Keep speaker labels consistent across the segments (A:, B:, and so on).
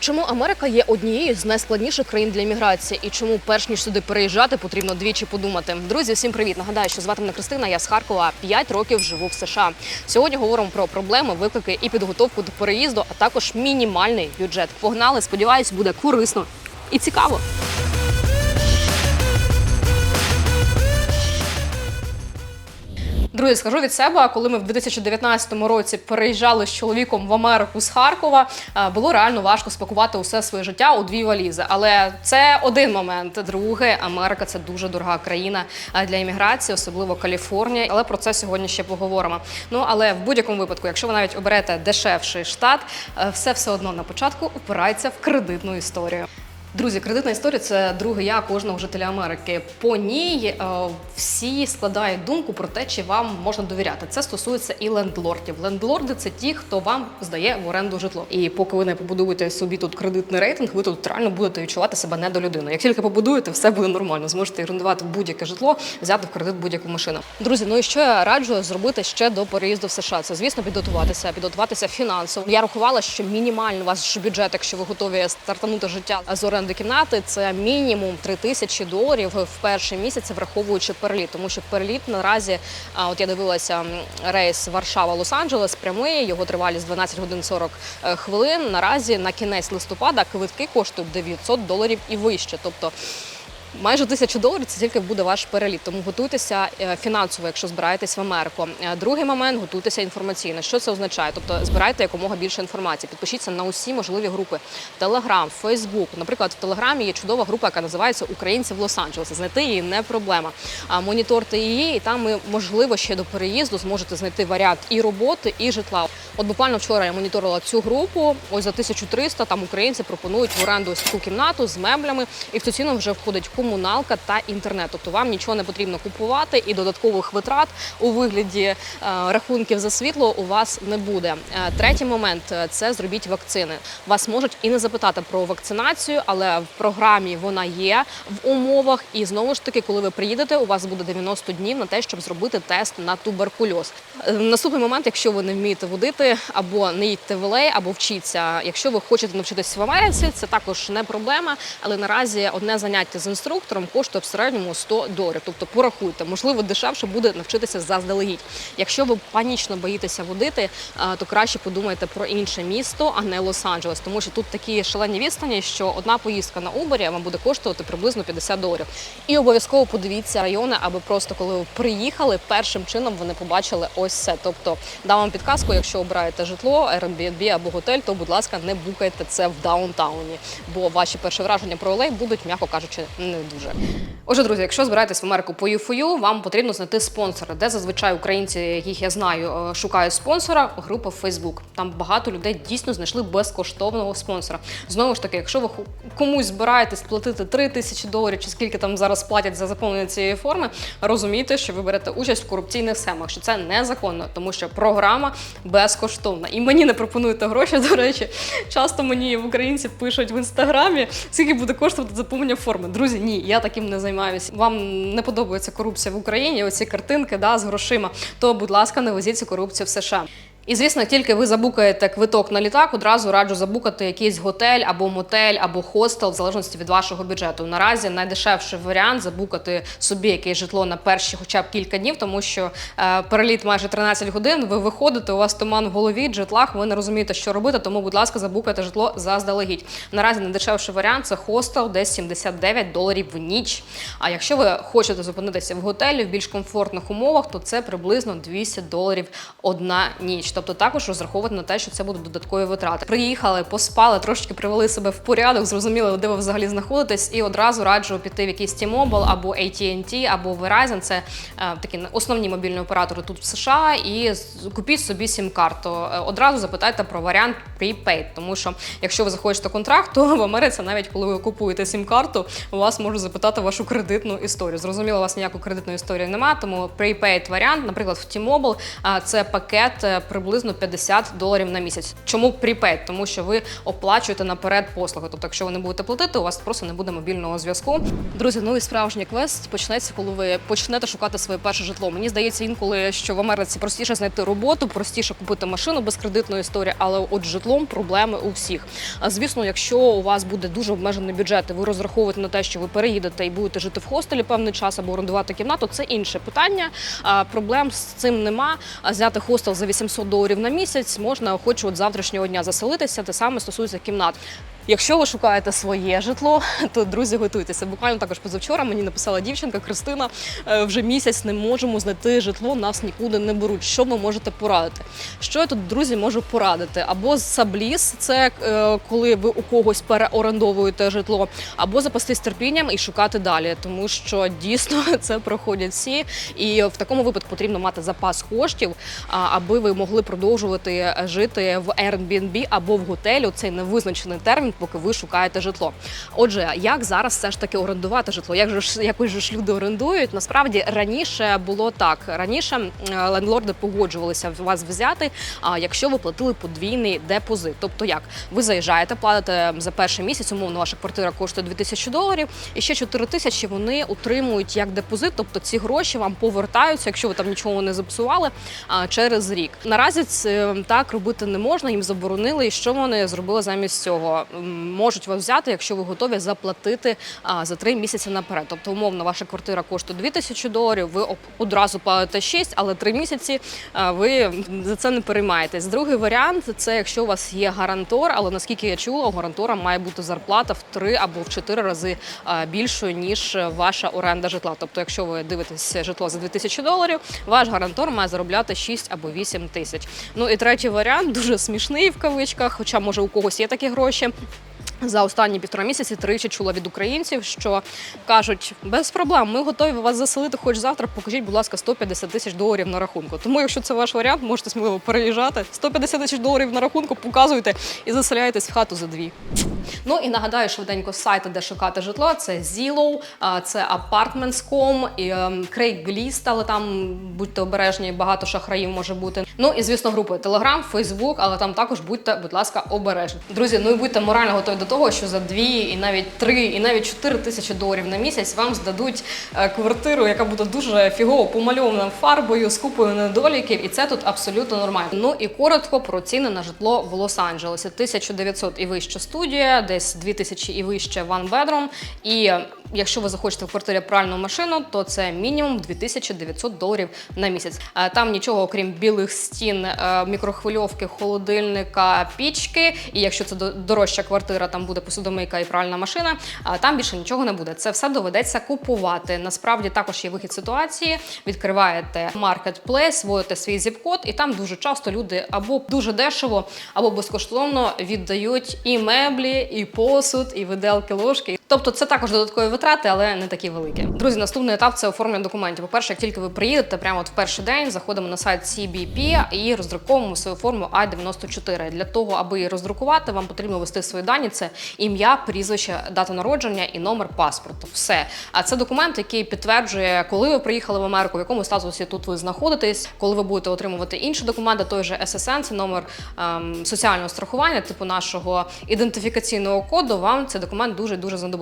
A: Чому Америка є однією з найскладніших країн для міграції і чому, перш ніж сюди переїжджати, потрібно двічі подумати? Друзі, всім привіт! Нагадаю, що звати мене Кристина. Я з Харкова 5 років живу в США. Сьогодні говоримо про проблеми, виклики і підготовку до переїзду, а також мінімальний бюджет. Погнали! Сподіваюсь, буде корисно і цікаво. Друзі, скажу від себе, коли ми в 2019 році переїжджали з чоловіком в Америку з Харкова, е, було реально важко спакувати усе своє життя у дві валізи. Але це один момент. Друге, Америка це дуже дорога країна е, для імміграції, особливо Каліфорнія. Але про це сьогодні ще поговоримо. Ну але в будь-якому випадку, якщо ви навіть оберете дешевший штат, е, все все одно на початку упирається в кредитну історію. Друзі, кредитна історія це друге я кожного жителя Америки. По ній е, всі складають думку про те, чи вам можна довіряти. Це стосується і лендлордів. Лендлорди це ті, хто вам здає в оренду житло. І поки ви не побудуєте собі тут кредитний рейтинг, ви тут реально будете відчувати себе недолюдиною. Як тільки побудуєте, все буде нормально. Зможете орендувати будь-яке житло, взяти в кредит будь-яку машину. Друзі, ну і що я раджу зробити ще до переїзду в США? Це звісно підготуватися, підготуватися фінансово. Я рахувала, що мінімально у вас бюджет, якщо ви готові стартанути життя з оренди кімнати, це мінімум 3 тисячі доларів в перший місяць, враховуючи переліт. Тому що переліт наразі, а, от я дивилася рейс Варшава-Лос-Анджелес прямий, його тривалість 12 годин 40 е, хвилин. Наразі на кінець листопада квитки коштують 900 доларів і вище. Тобто Майже тисячу доларів це тільки буде ваш переліт. Тому готуйтеся е, фінансово, якщо збираєтесь в Америку. Е, Другий момент готуйтеся інформаційно. Що це означає? Тобто збирайте якомога більше інформації. Підпишіться на усі можливі групи: Телеграм, Фейсбук. Наприклад, в Телеграмі є чудова група, яка називається Українці в Лос-Анджелесі. Знайти її не проблема. А моніторте її, і там ви можливо ще до переїзду зможете знайти варіант і роботи, і житла. От буквально вчора я моніторила цю групу. Ось за 1300 там українці пропонують в оренду ось таку кімнату з меблями, і в цю ціну вже входить комуналка та інтернет. Тобто вам нічого не потрібно купувати і додаткових витрат у вигляді е, рахунків за світло у вас не буде. Е, третій момент е, це зробіть вакцини. Вас можуть і не запитати про вакцинацію, але в програмі вона є в умовах. І знову ж таки, коли ви приїдете, у вас буде 90 днів на те, щоб зробити тест на туберкульоз. Наступний момент, якщо ви не вмієте водити або не їдьте в LA, або вчіться. Якщо ви хочете навчитися в Америці, це також не проблема. Але наразі одне заняття з інструктором коштує в середньому 100 доларів. Тобто порахуйте, можливо, дешевше буде навчитися заздалегідь. Якщо ви панічно боїтеся водити, то краще подумайте про інше місто, а не Лос-Анджелес, тому що тут такі шалені відстані, що одна поїздка на Uber вам буде коштувати приблизно 50 доларів. І обов'язково подивіться райони, аби просто коли ви приїхали, першим чином вони побачили ось це. Тобто дам вам підказку, якщо обираєте житло, Airbnb або готель, то будь ласка, не букайте це в даунтауні, бо ваші перші враження про LA будуть, м'яко кажучи, не дуже. Отже, друзі, якщо збираєтесь в Америку по UFU, вам потрібно знайти спонсора, де зазвичай українці, яких я знаю, е, шукають спонсора. Група Facebook. Там багато людей дійсно знайшли безкоштовного спонсора. Знову ж таки, якщо ви комусь збираєтесь платити 3 тисячі доларів, чи скільки там зараз платять за заповнення цієї форми, розумійте, що ви берете участь в корупційних схемах, що це незаконно, тому що програма безкоштовна. І мені не пропонуєте гроші. До речі, часто мені в українці пишуть в інстаграмі, скільки буде коштувати заповнення форми. Друзі, ні, я таким не займаюся. Вам не подобається корупція в Україні, оці картинки да, з грошима, то, будь ласка, не везіть корупцію в США. І звісно, тільки ви забукаєте квиток на літак, одразу раджу забукати якийсь готель або мотель, або хостел, в залежності від вашого бюджету. Наразі найдешевший варіант забукати собі якесь житло на перші, хоча б кілька днів, тому що е, переліт майже 13 годин. Ви виходите, у вас туман в голові, джетлаг, ви не розумієте, що робити. Тому, будь ласка, забукайте житло заздалегідь. Наразі найдешевший варіант це хостел, десь 79 доларів в ніч. А якщо ви хочете зупинитися в готелі в більш комфортних умовах, то це приблизно 200 доларів одна ніч. Тобто також розраховувати на те, що це будуть додаткові витрати. Приїхали, поспали, трошки привели себе в порядок, зрозуміли, де ви взагалі знаходитесь, і одразу раджу піти в якийсь T-Mobile або AT&T, або Verizon. Це е, такі основні мобільні оператори тут в США. І купіть собі сім-карту. Е, Одразу запитайте про варіант prepaid, тому що якщо ви захочете контракт, то в Америці, навіть коли ви купуєте сім-карту, у вас можуть запитати вашу кредитну історію. Зрозуміло, у вас ніякої кредитної історії немає, тому prepaid варіант, наприклад, в T-Mobile, це пакет е, приблизно приблизно 50 доларів на місяць. Чому припейд? Тому що ви оплачуєте наперед послуги. Тобто, якщо ви не будете платити, у вас просто не буде мобільного зв'язку. Друзі, ну і справжній квест почнеться, коли ви почнете шукати своє перше житло. Мені здається, інколи що в Америці простіше знайти роботу, простіше купити машину без кредитної історії, але от житлом проблеми у всіх. А звісно, якщо у вас буде дуже обмежений бюджет, і ви розраховуєте на те, що ви переїдете і будете жити в хостелі певний час або орендувати кімнату, це інше питання. А, проблем з цим нема. А зняти хостел за 800 доларів на місяць можна хоч от завтрашнього дня заселитися. Те саме стосується кімнат. Якщо ви шукаєте своє житло, то друзі, готуйтеся. Буквально також позавчора мені написала дівчинка Кристина. «Е, Вже місяць не можемо знайти житло, нас нікуди не беруть. Що ви можете порадити? Що я тут, друзі, можу порадити? Або сабліс, це е, коли ви у когось переорендовуєте житло, або запастись терпінням і шукати далі, тому що дійсно це проходять всі. І в такому випадку потрібно мати запас коштів, аби ви могли продовжувати жити в Airbnb або в готелі. у Цей невизначений термін, поки ви шукаєте житло. Отже, як зараз все ж таки орендувати житло? Як же якось ж люди орендують? Насправді раніше було так. Раніше лендлорди погоджувалися вас взяти, а якщо ви платили подвійний депозит. Тобто як ви заїжджаєте, платите за перший місяць, умовно, ваша квартира коштує 2000 доларів, і ще 4 тисячі вони утримують як депозит. Тобто ці гроші вам повертаються, якщо ви там нічого не запсували, через рік. Наразі це так робити не можна, їм заборонили. І що вони зробили замість цього? Можуть вас взяти, якщо ви готові заплатити за три місяці наперед. Тобто, умовно, ваша квартира коштує 2000 доларів, ви одразу платите 6, але три місяці ви за це не переймаєтесь. Другий варіант це якщо у вас є гарантор, але наскільки я чула, у гарантора має бути зарплата в три або в чотири рази більшою ніж ваша оренда житла. Тобто, якщо ви дивитесь житло за 2000 доларів, ваш гарантор має заробляти 6 або 8 тисяч. Ну і третій варіант дуже смішний в кавичках, хоча може у когось є такі гроші. За останні півтора місяці тричі чула від українців, що кажуть, без проблем, ми готові вас заселити хоч завтра. Покажіть, будь ласка, 150 тисяч доларів на рахунку. Тому, якщо це ваш варіант, можете сміливо переїжджати. 150 тисяч доларів на рахунку показуйте і заселяєтесь в хату за дві. Ну і нагадаю швиденько сайти, де шукати житло. Це Zillow, це Apartments.com, і ем, Craigslist, але там будьте обережні, багато шахраїв може бути. Ну і звісно, групи Telegram, Facebook, але там також будьте, будь ласка, обережні. Друзі, ну і будьте морально готові до того, що за дві і навіть три, і навіть чотири тисячі доларів на місяць вам здадуть е, квартиру, яка буде дуже фігово помальована фарбою з купою недоліків, і це тут абсолютно нормально. Ну і коротко про ціни на житло в Лос-Анджелесі. 1900 і вище студія, десь 2000 і вище one bedroom. І е, якщо ви захочете в квартирі пральну машину, то це мінімум 2900 доларів на місяць. Е, Там нічого, окрім білих стін, мікрохвильовки, холодильника, пічки. І якщо це до- дорожча квартира, там буде посудомийка і пральна машина. А там більше нічого не буде. Це все доведеться купувати. Насправді також є вихід ситуації. Відкриваєте маркетплейс, вводите свій зіп-код, і там дуже часто люди або дуже дешево, або безкоштовно віддають і меблі, і посуд, і виделки, ложки. Тобто це також додаткові витрати, але не такі великі. Друзі, наступний етап це оформлення документів. По-перше, як тільки ви приїдете, прямо от в перший день заходимо на сайт CBP і роздруковуємо свою форму I-94. Для того, аби її роздрукувати, вам потрібно ввести свої дані: це ім'я, прізвище, дата народження і номер паспорту. Все. А це документ, який підтверджує, коли ви приїхали в Америку, в якому статусі тут ви знаходитесь, коли ви будете отримувати інші документи, той же SSN, це номер ем, соціального страхування, типу нашого ідентифікаційного коду. Вам цей документ дуже дуже знадобиться.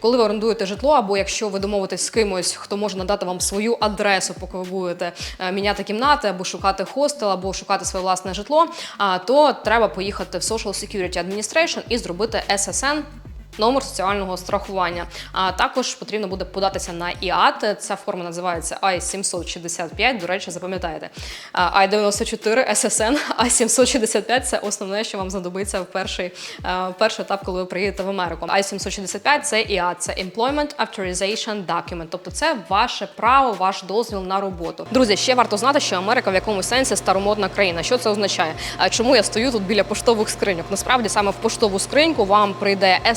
A: Коли ви орендуєте житло, або якщо ви домовитесь з кимось, хто може надати вам свою адресу, поки ви будете е, міняти кімнати, або шукати хостел, або шукати своє власне житло, то треба поїхати в Social Security Administration і зробити SSN номер соціального страхування. А також потрібно буде податися на ІАТ. Ця форма називається I-765. До речі, запам'ятаєте. А, I-94 SSN, I-765 – це основне, що вам знадобиться в перший, в перший етап, коли ви приїдете в Америку. I-765 – це ІАТ, це Employment Authorization Document, тобто це ваше право, ваш дозвіл на роботу. Друзі, ще варто знати, що Америка в якомусь сенсі старомодна країна. Що це означає? Чому я стою тут біля поштових скриньок? Насправді саме в поштову скриньку вам прийде е,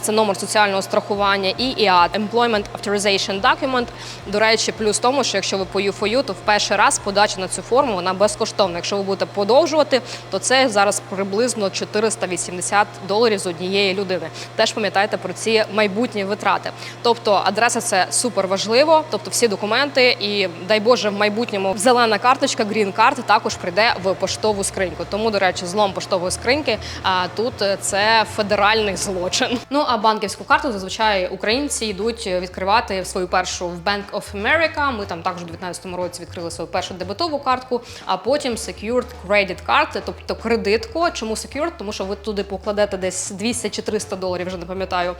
A: це номер соціального страхування, і ІАД – Employment Authorization Document. До речі, плюс тому, що якщо ви по U4U, то в перший раз подача на цю форму вона безкоштовна. Якщо ви будете подовжувати, то це зараз приблизно 480 доларів з однієї людини. Теж пам'ятайте про ці майбутні витрати. Тобто адреса це супер важливо, тобто всі документи, і дай Боже, в майбутньому зелена карточка, грін карт також прийде в поштову скриньку. Тому, до речі, злом поштової скриньки а тут е, це федеральний злочин. Ну а банківську карту зазвичай українці йдуть відкривати свою першу в Bank of America. Ми там також у 2019 році відкрили свою першу дебетову картку, а потім Secured Credit Card, тобто кредитку. Чому Secured? Тому що ви туди покладете десь 200 чи 300 доларів, вже не пам'ятаю,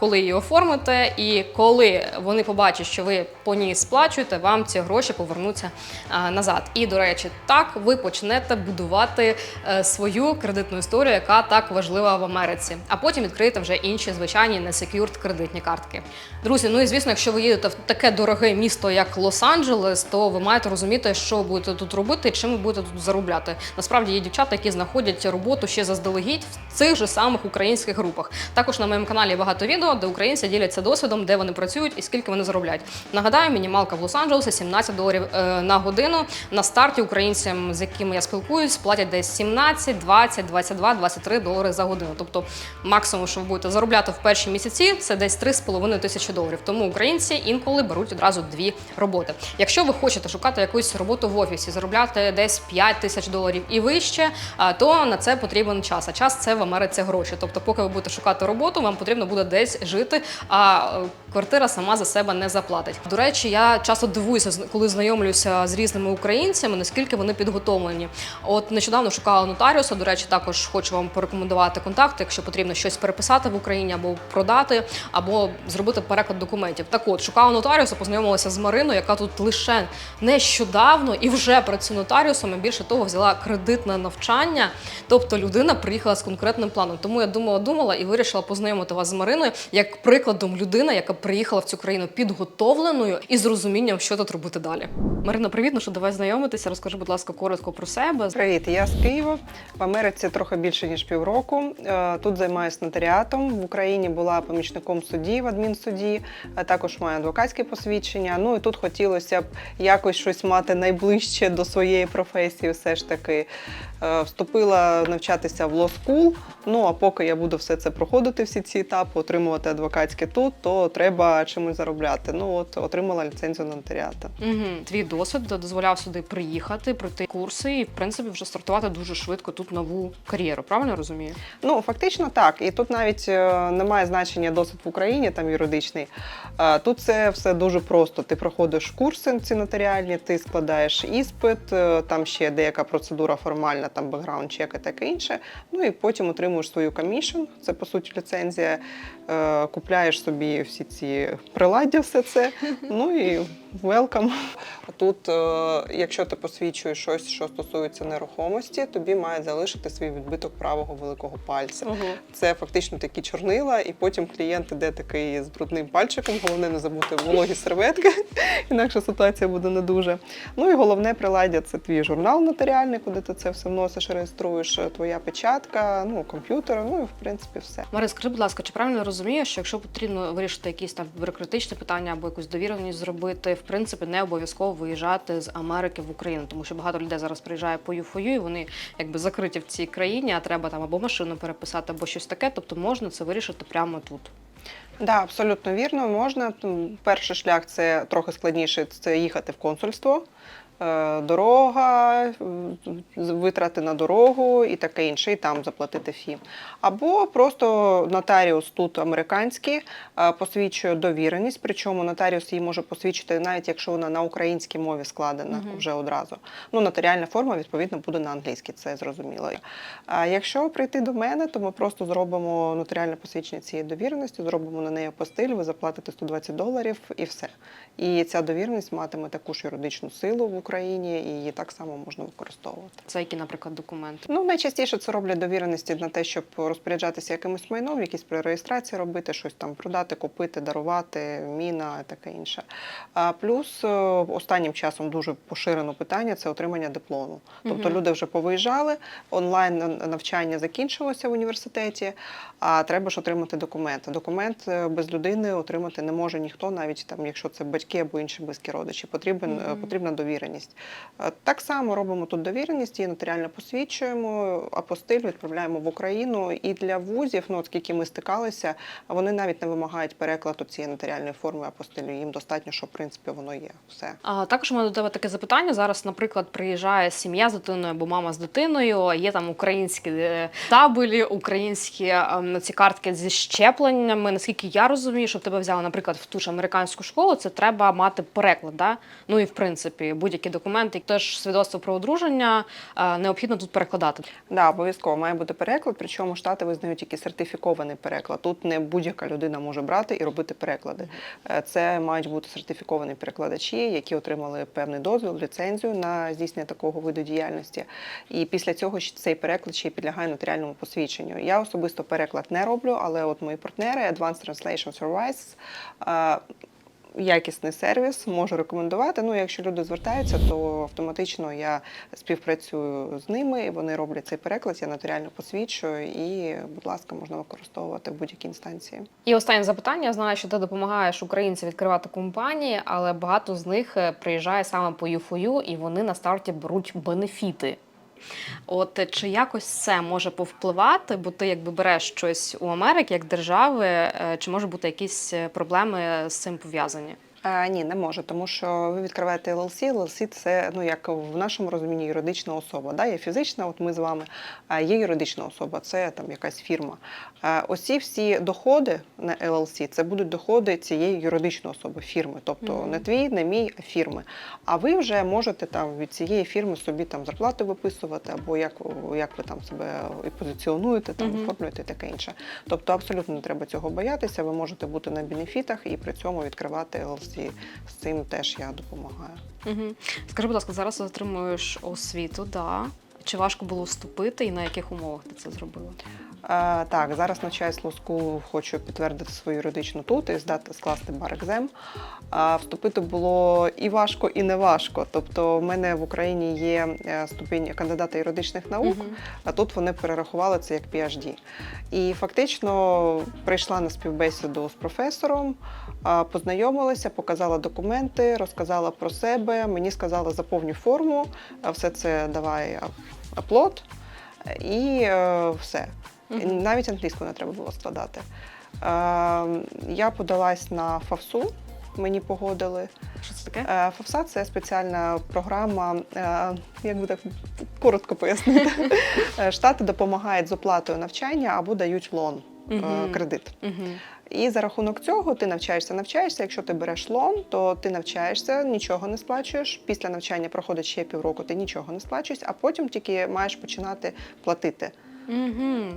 A: коли її оформите. І коли вони побачать, що ви по ній сплачуєте, вам ці гроші повернуться назад. І до речі, так ви почнете будувати е, свою кредитну історію, яка так важлива в Америці. А потім відкриєте вже інші звичайні не secured кредитні картки. Друзі, ну і звісно, якщо ви їдете в таке дороге місто, як Лос-Анджелес, то ви маєте розуміти, що будете тут робити і чим ви будете тут заробляти. Насправді є дівчата, які знаходять роботу ще заздалегідь в цих же самих українських групах. Також на моєму каналі багато відео, де українці діляться досвідом, де вони працюють і скільки вони заробляють. Нагадаю, мінімалка в Лос-Анджелесі 17 доларів е, на годину. На старті українцям, з якими я спілкуюсь, платять десь 17, 20, 22, 23 долари за годину. Тобто максимум, що ви будете заробляти в перші місяці, це десь 3,5 тисячі доларів. Тому українці інколи беруть одразу дві роботи. Якщо ви хочете шукати якусь роботу в офісі, заробляти десь 5 тисяч доларів і вище, то на це потрібен час. А час це в Америці гроші. Тобто, поки ви будете шукати роботу, вам потрібно буде десь жити. Квартира сама за себе не заплатить. До речі, я часто дивуюся, коли знайомлюся з різними українцями, наскільки вони підготовлені. От нещодавно шукала нотаріуса. До речі, також хочу вам порекомендувати контакти, якщо потрібно щось переписати в Україні або продати, або зробити переклад документів. Так от шукала нотаріуса, познайомилася з Мариною, яка тут лише нещодавно і вже працює нотаріусом. І більше того, взяла кредитне навчання. Тобто людина приїхала з конкретним планом. Тому я думала, думала і вирішила познайомити вас з Мариною як прикладом людини, яка приїхала в цю країну підготовленою і з розумінням, що тут робити далі. Марина, привіт, ну що давай знайомитися. Розкажи, будь ласка, коротко про себе.
B: Привіт, я з Києва. В Америці трохи більше ніж півроку. Е, Тут займаюся нотаріатом. В Україні була помічником судді в адмінсуді, також маю адвокатське посвідчення. Ну і тут хотілося б якось щось мати найближче до своєї професії. Все ж таки Е, вступила навчатися в Law School. Ну а поки я буду все це проходити, всі ці етапи, отримувати адвокатське тут, то треба чимось заробляти. Ну от отримала ліцензію на нотаріата.
A: Угу. Твій досвід дозволяв сюди приїхати, пройти курси і, в принципі, вже стартувати дуже швидко тут нову кар'єру. Правильно розумію?
B: Ну, фактично так. І тут навіть е, немає значення досвід в Україні, там юридичний. Е, Тут це все дуже просто. Ти проходиш курси ці нотаріальні, ти складаєш іспит, е, там ще деяка процедура формальна, там бекграунд чек і таке інше. Ну і потім отримуєш свою комішн. Це по суті ліцензія. Е, Купляєш собі всі ці приладдя, все це. Ну і welcome. Тут, е, якщо ти посвідчуєш щось, що стосується нерухомості, тобі має залишити свій відбиток правого великого пальця.
A: Угу.
B: Це фактично такі чорнила, і потім клієнт іде такий з брудним пальчиком. Головне не забути вологі серветки, інакше ситуація буде не дуже. Ну і головне приладдя це твій журнал нотаріальний, куди ти це все вносиш, реєструєш, твоя печатка, ну комп'ютер, ну і в принципі все.
A: Марин, скажи, будь ласка, чи правильно я розумію, що якщо потрібно вирішити якісь там бюрократичні питання або якусь довіреність зробити, в принципі, не обов'язково виїжджати з Америки в Україну, тому що багато людей зараз приїжджає по юфою, і вони якби закриті в цій країні, а треба там або машину переписати, або щось таке. Тобто можна це вирішити прямо тут.
B: Да, абсолютно вірно. Можна. Перший шлях це трохи складніше це їхати в консульство. Е, Дорога, витрати на дорогу і таке інше, і там заплатити фі. Або просто нотаріус тут американський е, посвідчує довіреність, причому нотаріус її може посвідчити навіть якщо вона на українській мові складена
A: Мгм.
B: вже одразу. Ну, нотаріальна форма відповідно буде на англійській, це зрозуміло. А якщо прийти до мене, то ми просто зробимо нотаріальне посвідчення цієї довіреності, зробимо на неї апостиль, ви заплатите 120 доларів і все. І ця довіреність матиме таку ж юридичну силу в Україні, і її так само можна використовувати.
A: Це які, наприклад, документи?
B: Ну, найчастіше це роблять довіреності на те, щоб розпоряджатися якимось майном, якісь при реєстрації робити, щось там продати, купити, дарувати, міна і таке інше. А плюс е, останнім часом дуже поширено питання це отримання диплому. Тобто люди вже повиїжджали, онлайн навчання закінчилося в університеті, а треба ж отримати документи. Документ е, без людини отримати не може ніхто, навіть там, якщо це батьки або інші близькі родичі. Потрібен, е, потрібна довіреність. Е, Так само робимо тут довіреність, її нотаріально посвідчуємо, апостиль відправляємо в Україну. І для вузів, ну оскільки ми стикалися, вони навіть не вимагають перекладу цієї нотаріальної форми апостилю. Їм достатньо, що в принципі воно є. Все.
A: А також у мене до тебе таке запитання. Зараз, наприклад, приїжджає сім'я з дитиною або мама з дитиною. Є там українські е, табелі, українські ем, ці картки зі щепленнями. Наскільки я розумію, щоб тебе взяли, наприклад, в ту ж американську школу, це треба мати переклад. Да? Ну і в принципі будь-які документи, теж свідоцтво про одруження е, необхідно тут перекладати.
B: Да, обов'язково має бути переклад, причому штати визнають тільки сертифікований переклад. Тут не будь-яка людина може брати і робити переклади. Е, Це мають бути сертифіковані перекладачі, які отримали певний дозвіл, ліцензію на здійснення такого виду діяльності. І після цього цей переклад ще й підлягає нотаріальному посвідченню. Я особисто переклад не роблю, але от мої партнери Advanced Translation Services е, якісний сервіс, можу рекомендувати. Ну, якщо люди звертаються, то автоматично я співпрацюю з ними, вони роблять цей переклад, я нотаріально посвідчую, і, будь ласка, можна використовувати в будь-якій інстанції.
A: І останнє запитання. Я знаю, що ти допомагаєш українцям відкривати компанії, але багато з них е, приїжджає саме по юфою, і вони на старті беруть бенефіти. От е, чи якось це може повпливати, бо ти якби береш щось у Америки як держави, е, чи може бути якісь е, проблеми з цим пов'язані?
B: А, ні, не може, тому що ви відкриваєте LLC. LLC – це ну як в нашому розумінні юридична особа. Да? Є фізична, от ми з вами, а є юридична особа, це там якась фірма. А, Оці всі доходи на LLC – це будуть доходи цієї юридичної особи, фірми. Тобто
A: Мгм.
B: не твій, не мій, а фірми. А ви вже можете там від цієї фірми собі там зарплату виписувати, або як, як ви там себе і позиціонуєте, там оформлюєте і таке інше. Тобто абсолютно не треба цього боятися. Ви можете бути на бенефітах і при цьому відкривати LLC. З цим теж я допомагаю.
A: Угу. Скажи, будь ласка, зараз отримуєш освіту, да. Чи важко було вступити і на яких умовах ти це зробила?
B: Так, зараз навчаюсь Law School, хочу підтвердити свою юридичну тут і здати скласти бар екзем. А вступити було і важко, і не важко. Тобто, в мене в Україні є е, ступінь кандидата юридичних наук.
A: Мгм.
B: А тут вони перерахували це як PhD. І фактично прийшла на співбесіду з професором, познайомилася, показала документи, розказала про себе. Мені сказали, заповню форму, все це давай аплод, і е, все.
A: Мгм.
B: Навіть англійську не треба було складати. Е, я подалась на ФАФСУ, мені погодили.
A: Що це таке?
B: Е, ФАФСА це спеціальна програма, е, як би так коротко пояснити. Е, Штати допомагають з оплатою навчання або дають лон, е,
A: Мгм.
B: кредит.
A: Угу.
B: І за рахунок цього ти навчаєшся, навчаєшся. Якщо ти береш лон, то ти навчаєшся, нічого не сплачуєш. Після навчання проходить ще півроку, ти нічого не сплачуєш, а потім тільки маєш починати платити.
A: Угу.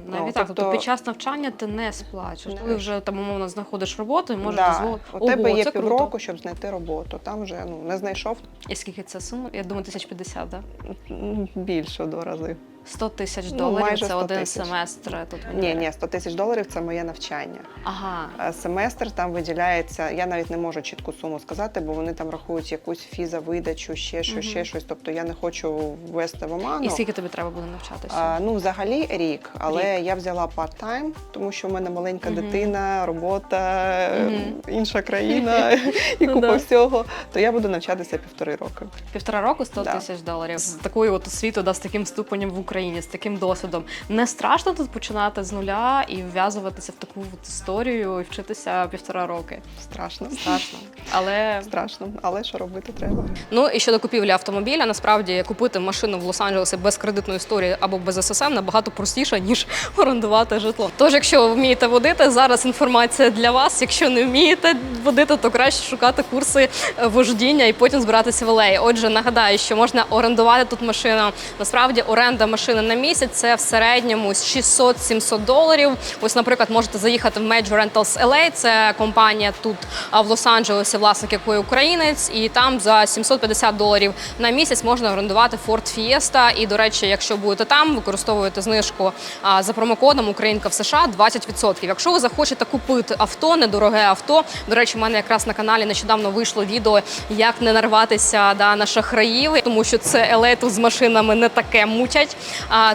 A: Навіть
B: Ну,
A: так. Тобто
B: тобто-
A: під час навчання ти не сплачуєш. Ти вже там умовно знаходиш роботу і можеш
B: Да.
A: дозволити.
B: У тебе є
A: круто.
B: півроку, щоб знайти роботу. Там вже ну не знайшов
A: І скільки це сума? Я думаю, 1050, так? Да?
B: більше два рази.
A: 100 тисяч
B: Ну,
A: доларів
B: майже
A: це
B: 100
A: один
B: тисяч.
A: семестр. Тут
B: Ні, ні, 100 тисяч доларів це моє навчання.
A: Ага.
B: Е, Семестр там виділяється. Я навіть не можу чітку суму сказати, бо вони там рахують якусь фіза-видачу, ще щось,
A: Мгм.
B: ще щось. Тобто я не хочу ввести в оману.
A: І скільки тобі треба буде навчатися?
B: А, ну, взагалі рік, але я взяла part-time, тому що в мене маленька
A: Мгм.
B: дитина, робота,
A: Мгм.
B: інша країна і
A: Ну
B: купа всього. То я буду навчатися півтори роки.
A: Півтора року 100 тисяч доларів. З такою от освітою, да, з таким ступенем в Україні, з таким досвідом. Не страшно тут починати з нуля і вв'язуватися в таку от історію і вчитися півтора роки.
B: Страшно.
A: Страшно. Але
B: Страшно, але що робити треба.
A: Ну і щодо купівлі автомобіля, насправді купити машину в Лос-Анджелесі без кредитної історії або без ССМ набагато простіше, ніж орендувати житло. Тож, якщо ви вмієте водити, зараз інформація для вас. Якщо не вмієте водити, то краще шукати курси е, вождіння і потім збиратися в алеї. Отже, нагадаю, що можна орендувати тут машину. Насправді оренда машини. Машини на місяць це в середньому 600-700 доларів. Ось, наприклад, можете заїхати в Major Rentals LA, це компанія тут в Лос-Анджелесі, власник якої українець, і там за 750 доларів на місяць можна орендувати Ford Fiesta. І, до речі, якщо будете там, використовуєте знижку за промокодом Українка в США 20%. Якщо ви захочете купити авто, недороге авто. До речі, в мене якраз на каналі нещодавно вийшло відео, як не нарватися да, на шахраїв, тому що це тут з машинами не таке мутять.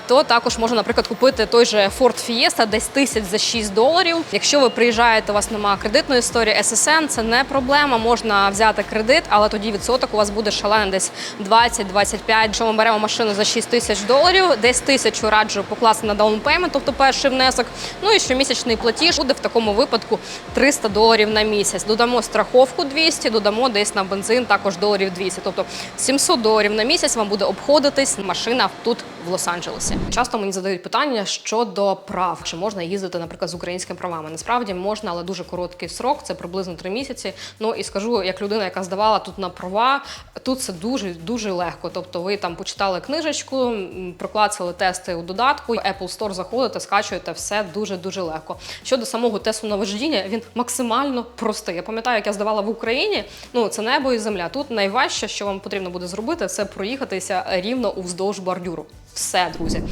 A: То також можна, наприклад, купити той же Ford Fiesta десь тисяч за 6 доларів. Якщо ви приїжджаєте, у вас немає кредитної історії, SSN – це не проблема. Можна взяти кредит, але тоді відсоток у вас буде шалений десь 20-25. Якщо ми беремо машину за 6 тисяч доларів, десь тисячу раджу покласти на даунпеймент, тобто перший внесок. Ну і щомісячний платіж буде в такому випадку 300 доларів на місяць. Додамо страховку 200, додамо десь на бензин також доларів 200. Тобто 700 доларів на місяць вам буде обходитись машина тут в Лос-Анджелесі. Часто мені задають питання щодо прав, чи можна їздити, наприклад, з українськими правами. Насправді можна, але дуже короткий срок, це приблизно три місяці. Ну і скажу, як людина, яка здавала тут на права, тут це дуже дуже легко. Тобто, ви там почитали книжечку, проклацали тести у додатку, Apple Store заходите, скачуєте все дуже дуже легко. Щодо самого тесту на вождіння, він максимально простий. Я пам'ятаю, як я здавала в Україні. Ну це небо і земля. Тут найважче, що вам потрібно буде зробити, це проїхатися рівно уздовж бордюру. Все, друзі.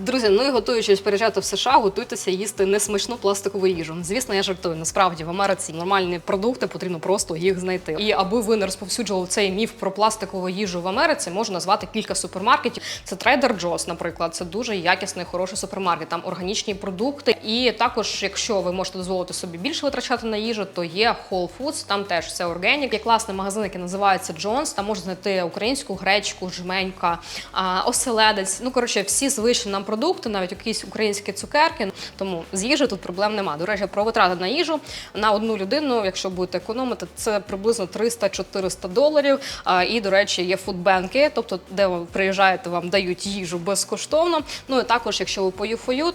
A: Друзі, ну і готуючись переїжджати в США, готуйтеся їсти несмачну пластикову їжу. Звісно, я жартую. Насправді в Америці нормальні продукти потрібно просто їх знайти. І аби ви не розповсюджували цей міф про пластикову їжу в Америці, можу назвати кілька супермаркетів. Це Trader Joe's, наприклад, це дуже якісний, хороший супермаркет. Там органічні продукти. І також, якщо ви можете дозволити собі більше витрачати на їжу, то є Whole Foods, там теж все органік. Є класний магазин, який називається Jones. Там можна знайти українську гречку, жменька, оселедець. Ну коротше, всі звичні нам продукти, навіть якісь українські цукерки. Тому з їжі тут проблем нема. До речі, про витрати на їжу на одну людину, якщо будете економити, це приблизно 300-400 доларів. І, до речі, є фудбенки, тобто, де ви приїжджаєте, вам дають їжу безкоштовно. Ну і також, якщо ви по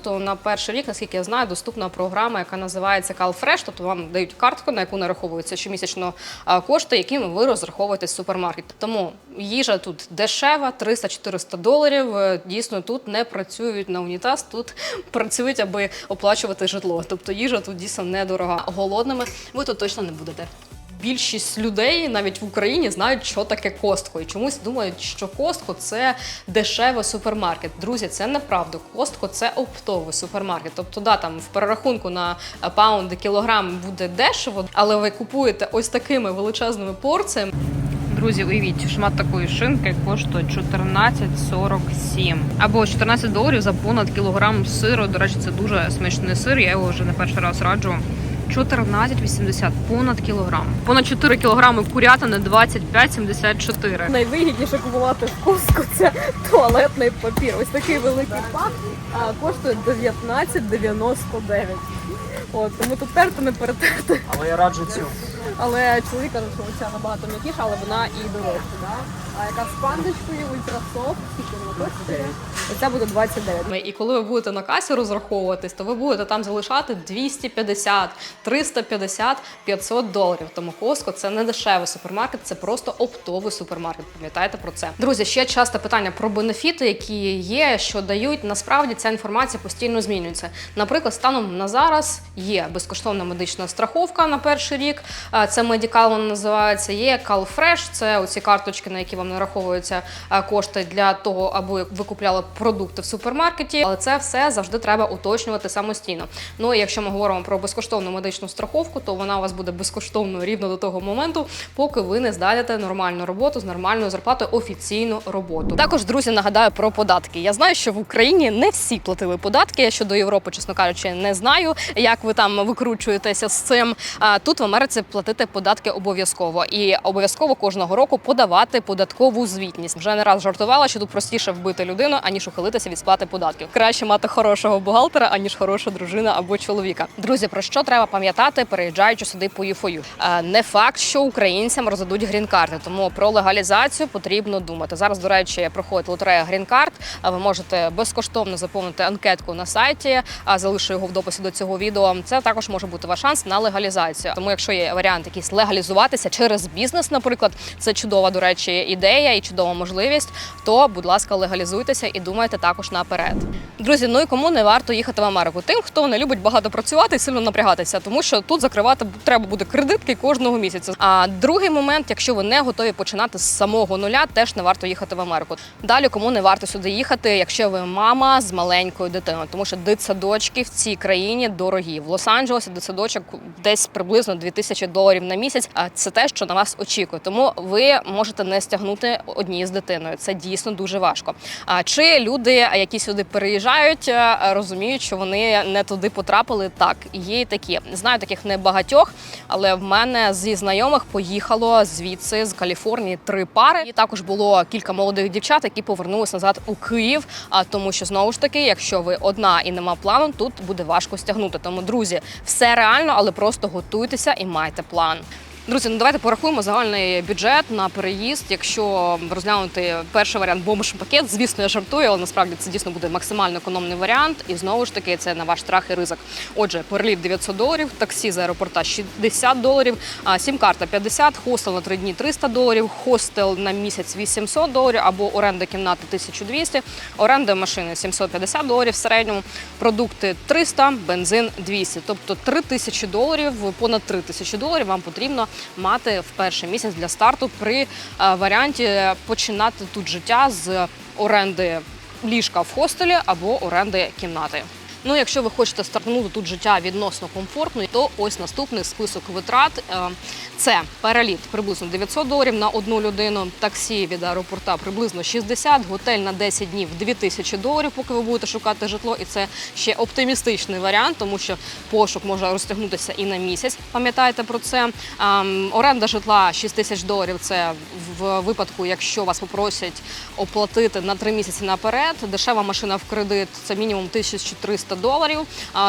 A: то на перший рік, наскільки я знаю, доступна програма, яка називається CalFresh, тобто вам дають картку, на яку нараховуються щомісячно кошти, якими ви розраховуєте з супермаркет. Тому їжа тут дешева, 300-400 доларів. Е, Дійсно, тут не працюють на унітаз, тут працюють, аби оплачувати житло. Тобто їжа тут дійсно недорога. Голодними ви тут точно не будете. Більшість людей навіть в Україні знають, що таке Костко, і чомусь думають, що Костко це дешевий супермаркет. Друзі, це неправда. Костко це оптовий супермаркет. Тобто, да, там в перерахунку на паунди кілограм буде дешево, але ви купуєте ось такими величезними порціями. Друзі, уявіть, шмат такої шинки коштує 14,47 або 14 доларів за понад кілограм сиру. До речі, це дуже смачний сир. Я його вже не перший раз раджу. 14,80 понад кілограм. Понад 4 кілограми курятини 25,74.
C: Найвигідніше купувати в Костку це туалетний папір. Ось такий великий пак коштує 19,99. От, тому тут терти не перетерти.
D: Але я раджу цю.
C: Але чоловік каже, що ця набагато м'якіша, але вона і дорожча. Да? А яка з пандочкою, ультрасофт, скільки вона коштує? Оця буде 29.
A: І коли ви будете на касі розраховуватись, то ви будете там залишати 250, 350, 500 доларів. Тому Costco – це не дешевий супермаркет, це просто оптовий супермаркет. Пам'ятайте про це. Друзі, ще часто питання про бенефіти, які є, що дають. Насправді ця інформація постійно змінюється. Наприклад, станом на зараз є безкоштовна медична страховка на перший рік. Це медикал вона називається. Є CalFresh, це оці карточки, на які вам нараховуються а, кошти для того, аби ви купляли продукти в супермаркеті. Але це все завжди треба уточнювати самостійно. Ну і якщо ми говоримо про безкоштовну медичну страховку, то вона у вас буде безкоштовною рівно до того моменту, поки ви не знайдете нормальну роботу з нормальною зарплатою, офіційну роботу. Також друзі, нагадаю про податки. Я знаю, що в Україні не всі платили податки. Я щодо Європи, чесно кажучи, не знаю, як ви там викручуєтеся з цим. Тут в Америці платити податки обов'язково і обов'язково кожного року подавати податкову звітність. Вже не раз жартувала, що тут простіше вбити людину, аніж ухилитися від сплати податків. Краще мати хорошого бухгалтера, аніж хороша дружина або чоловіка. Друзі, про що треба пам'ятати, переїжджаючи сюди по ЮФОЮ? Е, Не факт, що українцям роздадуть грін-карти, тому про легалізацію потрібно думати. Зараз, до речі, проходить лотерея грін-карт. а Ви можете безкоштовно заповнити анкетку на сайті, а залишу його в дописі до цього відео. Це також може бути ваш шанс на легалізацію. Тому, якщо є варіант якийсь легалізуватися через бізнес, наприклад, це чудова, до речі, ідея. Ідея і чудова можливість, то будь ласка, легалізуйтеся і думайте також наперед. Друзі, ну і кому не варто їхати в Америку? Тим, хто не любить багато працювати і сильно напрягатися, тому що тут закривати треба буде кредитки кожного місяця. А другий момент, якщо ви не готові починати з самого нуля, теж не варто їхати в Америку. Далі кому не варто сюди їхати, якщо ви мама з маленькою дитиною, тому що дитсадочки в цій країні дорогі. В Лос-Анджелесі дитсадочок десь приблизно 2000 доларів на місяць. А це те, що на вас очікує. Тому ви можете не стягнути одні з дитиною. Це дійсно дуже важко. А чи люди, які сюди переїжджають, е, розуміють, що вони не туди потрапили? Так, є і такі. Знаю таких небагатьох, але в мене зі знайомих поїхало звідси з Каліфорнії три пари. І також було кілька молодих дівчат, які повернулися назад у Київ. А тому, що знову ж таки, якщо ви одна і нема плану, тут буде важко стягнути. Тому, друзі, все реально, але просто готуйтеся і майте план. Друзі, ну давайте порахуємо загальний бюджет на переїзд. Якщо розглянути перший варіант бомж пакет, звісно, я жартую, але насправді це дійсно буде максимально економний варіант. І знову ж таки, це на ваш страх і ризик. Отже, переліт 900 доларів, таксі з аеропорта 60 доларів, сім-карта 50, хостел на 3 дні 300 доларів, хостел на місяць 800 доларів або оренда кімнати 1200, оренда машини 750 доларів в середньому, продукти 300, бензин 200. Тобто 3000 доларів, понад 3000 доларів вам потрібно мати в перший місяць для старту при е, варіанті починати тут життя з оренди ліжка в хостелі або оренди кімнати. Ну, якщо ви хочете стартнути тут життя відносно комфортно, то ось наступний список витрат. Е, Це переліт приблизно 900 доларів на одну людину, таксі від аеропорта приблизно 60, готель на 10 днів 2000 доларів, поки ви будете шукати житло. І це ще оптимістичний варіант, тому що пошук може розтягнутися і на місяць. Пам'ятайте про це. Ем, Оренда житла 6 тисяч доларів. Це в випадку, якщо вас попросять оплатити на 3 місяці наперед. Дешева машина в кредит це мінімум 1300 доларів.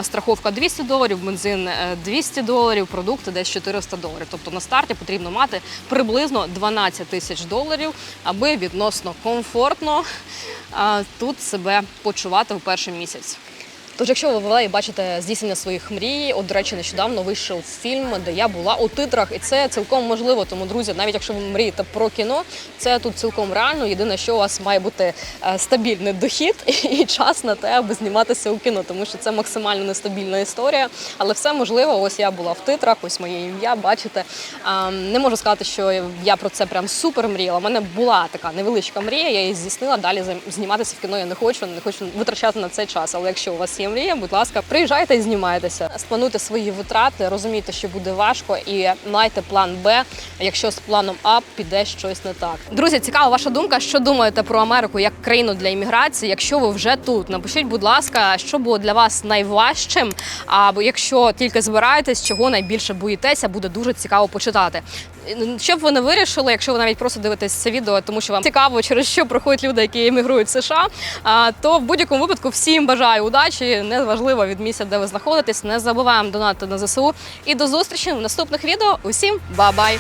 A: Страховка 200 доларів, бензин е, 200 доларів, продукти десь 400 доларів. Тобто на старті потрібно мати приблизно 12 тисяч доларів, аби відносно комфортно тут себе почувати в перший місяць. Тож, якщо ви LA бачите здійснення своїх мрій, от, до речі, нещодавно вийшов фільм, де я була у титрах, і це цілком можливо. Тому, друзі, навіть якщо ви мрієте про кіно, це тут цілком реально. Єдине, що у вас має бути е, стабільний дохід і час на те, аби зніматися у кіно, тому що це максимально нестабільна історія. Але все можливо. Ось я була в титрах, ось моє ім'я. Бачите, не можу сказати, що я про це прям супер мріяла. У мене була така невеличка мрія, я її здійснила. Далі зніматися в кіно я не хочу, не хочу витрачати на це час. Але якщо у вас є мрія, будь ласка, приїжджайте і знімайтеся. Сплануйте свої витрати, розумійте, що буде важко, і майте план Б, якщо з планом А піде щось не так. Друзі, цікава ваша думка. Що думаєте про Америку як країну для імміграції? Якщо ви вже тут, напишіть, будь ласка, що було для вас найважчим. Або якщо тільки збираєтесь, чого найбільше боїтеся, буде дуже цікаво почитати. Що б ви не вирішили, якщо ви навіть просто дивитесь це відео, тому що вам цікаво, через що проходять люди, які емігрують в США, то в будь-якому випадку всім бажаю удачі, неважливо від місця, де ви знаходитесь. Не забуваємо донати на ЗСУ. І до зустрічі в наступних відео. Усім ба-бай!